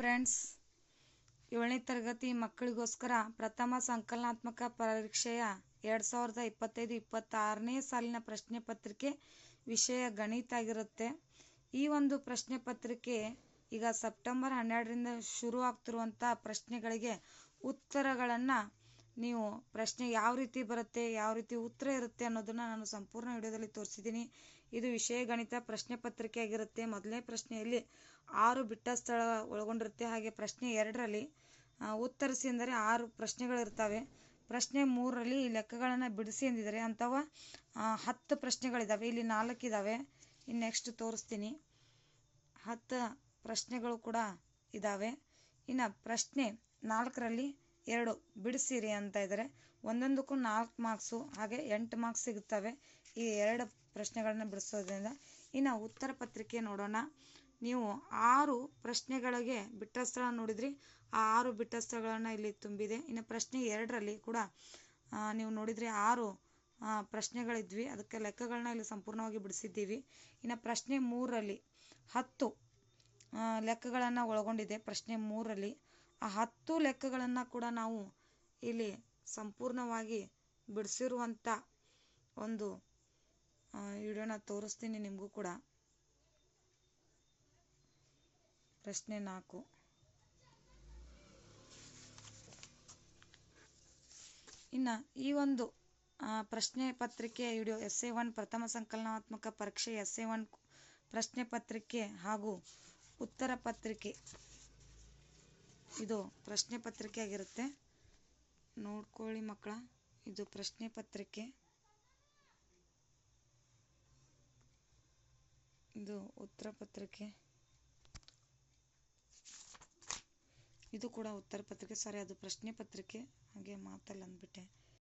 Friends, ಏಳನೇ ತರಗತಿ ಮಕ್ಕಳಿಗೋಸ್ಕರ ಪ್ರಥಮ ಸಂಕಲನಾತ್ಮಕ ಪರೀಕ್ಷೆಯ ಎರಡು ಸಾವಿರದ ಇಪ್ಪತ್ತೈದು ಇಪ್ಪತ್ತಾರನೇ ಸಾಲಿನ ಪ್ರಶ್ನೆ ಪತ್ರಿಕೆ ವಿಷಯ ಗಣಿತ ಆಗಿರುತ್ತೆ. ಈ ಒಂದು ಪ್ರಶ್ನೆ ಪತ್ರಿಕೆ ಈಗ ಸೆಪ್ಟೆಂಬರ್ ಹನ್ನೆರಡರಿಂದ ಶುರು ಆಗ್ತಿರುವಂಥ ಪ್ರಶ್ನೆಗಳಿಗೆ ಉತ್ತರಗಳನ್ನು ನೀವು ಪ್ರಶ್ನೆ ಯಾವ ರೀತಿ ಬರುತ್ತೆ, ಯಾವ ರೀತಿ ಉತ್ತರ ಇರುತ್ತೆ ಅನ್ನೋದನ್ನು ನಾನು ಸಂಪೂರ್ಣ ವಿಡಿಯೋದಲ್ಲಿ ತೋರಿಸಿದ್ದೀನಿ. ಇದು ವಿಷಯ ಗಣಿತ ಪ್ರಶ್ನೆ ಪತ್ರಿಕೆ ಆಗಿರುತ್ತೆ. ಮೊದಲನೇ ಪ್ರಶ್ನೆಯಲ್ಲಿ ಆರು ಬಿಟ್ಟ ಸ್ಥಳ ಒಳಗೊಂಡಿರುತ್ತೆ. ಹಾಗೆ ಪ್ರಶ್ನೆ ಎರಡರಲ್ಲಿ ಉತ್ತರಿಸಿ ಅಂದರೆ ಆರು ಪ್ರಶ್ನೆಗಳಿರ್ತವೆ ಪ್ರಶ್ನೆ ಮೂರರಲ್ಲಿ ಲೆಕ್ಕಗಳನ್ನು ಬಿಡಿಸಿ ಎಂದಿದ್ದಾರೆ. ಅಂಥವ ಹತ್ತು ಪ್ರಶ್ನೆಗಳಿದ್ದಾವೆ ಇಲ್ಲಿ ನಾಲ್ಕಿದ್ದಾವೆ ಇನ್ನು ನೆಕ್ಸ್ಟ್ ತೋರಿಸ್ತೀನಿ. ಹತ್ತು ಪ್ರಶ್ನೆಗಳು ಕೂಡ ಇದ್ದಾವೆ ಇನ್ನು ಪ್ರಶ್ನೆ ನಾಲ್ಕರಲ್ಲಿ ಎರಡು ಬಿಡಿಸಿರಿ ಅಂತ ಇದ್ದಾರೆ. ಒಂದೊಂದಕ್ಕೂ ನಾಲ್ಕು ಮಾರ್ಕ್ಸು, ಹಾಗೆ ಎಂಟು ಮಾರ್ಕ್ಸ್ ಸಿಗುತ್ತವೆ. ಈ ಎರಡು ಪ್ರಶ್ನೆಗಳನ್ನ ಬಿಡಿಸೋದ್ರಿಂದ ಇನ್ನು ಉತ್ತರ ಪತ್ರಿಕೆ ನೋಡೋಣ. ನೀವು ಆರು ಪ್ರಶ್ನೆಗಳಿಗೆ ಬಿಟ್ಟ ಸ್ಥಳ ನೋಡಿದ್ರಿ. ಆ ಆರು ಬಿಟ್ಟ ಸ್ಥಳಗಳನ್ನು ಇಲ್ಲಿ ತುಂಬಿದೆ. ಇನ್ನು ಪ್ರಶ್ನೆ ಎರಡರಲ್ಲಿ ಕೂಡ ನೀವು ನೋಡಿದ್ರಿ ಆರು ಪ್ರಶ್ನೆಗಳಿದ್ವಿ. ಅದಕ್ಕೆ ಲೆಕ್ಕಗಳನ್ನ ಇಲ್ಲಿ ಸಂಪೂರ್ಣವಾಗಿ ಬಿಡಿಸಿದ್ದೀವಿ. ಇನ್ನು ಪ್ರಶ್ನೆ ಮೂರರಲ್ಲಿ ಹತ್ತು ಲೆಕ್ಕಗಳನ್ನು ಒಳಗೊಂಡಿದೆ. ಪ್ರಶ್ನೆ ಮೂರರಲ್ಲಿ ಆ ಹತ್ತು ಲೆಕ್ಕಗಳನ್ನು ಕೂಡ ನಾವು ಇಲ್ಲಿ ಸಂಪೂರ್ಣವಾಗಿ ಬಿಡಿಸಿರುವಂಥ ಒಂದು ವಿಡಿಯೋನ ತೋರಿಸ್ತೀನಿ ನಿಮಗೂ ಕೂಡ. ಪ್ರಶ್ನೆ ನಾಲ್ಕು. ಇನ್ನು ಈ ಒಂದು ಪ್ರಶ್ನೆ ಪತ್ರಿಕೆ ವಿಡಿಯೋ ಎಸ್ ಎ ಒನ್ ಪ್ರಥಮ ಸಂಕಲನಾತ್ಮಕ ಪರೀಕ್ಷೆ ಎಸ್ ಎ ಒನ್ ಪ್ರಶ್ನೆ ಪತ್ರಿಕೆ ಹಾಗೂ ಉತ್ತರ ಪತ್ರಿಕೆ ಇದು ಪ್ರಶ್ನೆ ಪತ್ರಿಕೆ ಆಗಿರುತ್ತೆ. ನೋಡ್ಕೊಳ್ಳಿ ಮಕ್ಕಳ, ಇದು ಪ್ರಶ್ನೆ ಪತ್ರಿಕೆ. ಇದು ಉತ್ತರ ಪತ್ರಿಕೆ. ಇದು ಕೂಡ ಉತ್ತರ ಪತ್ರಿಕೆ. ಸಾರಿ, ಅದು ಪ್ರಶ್ನೆ ಪತ್ರಿಕೆ. ಹಾಗೆ ಮಾತಲ್ಲಿ ಅಂದ್ಬಿಟ್ಟೆ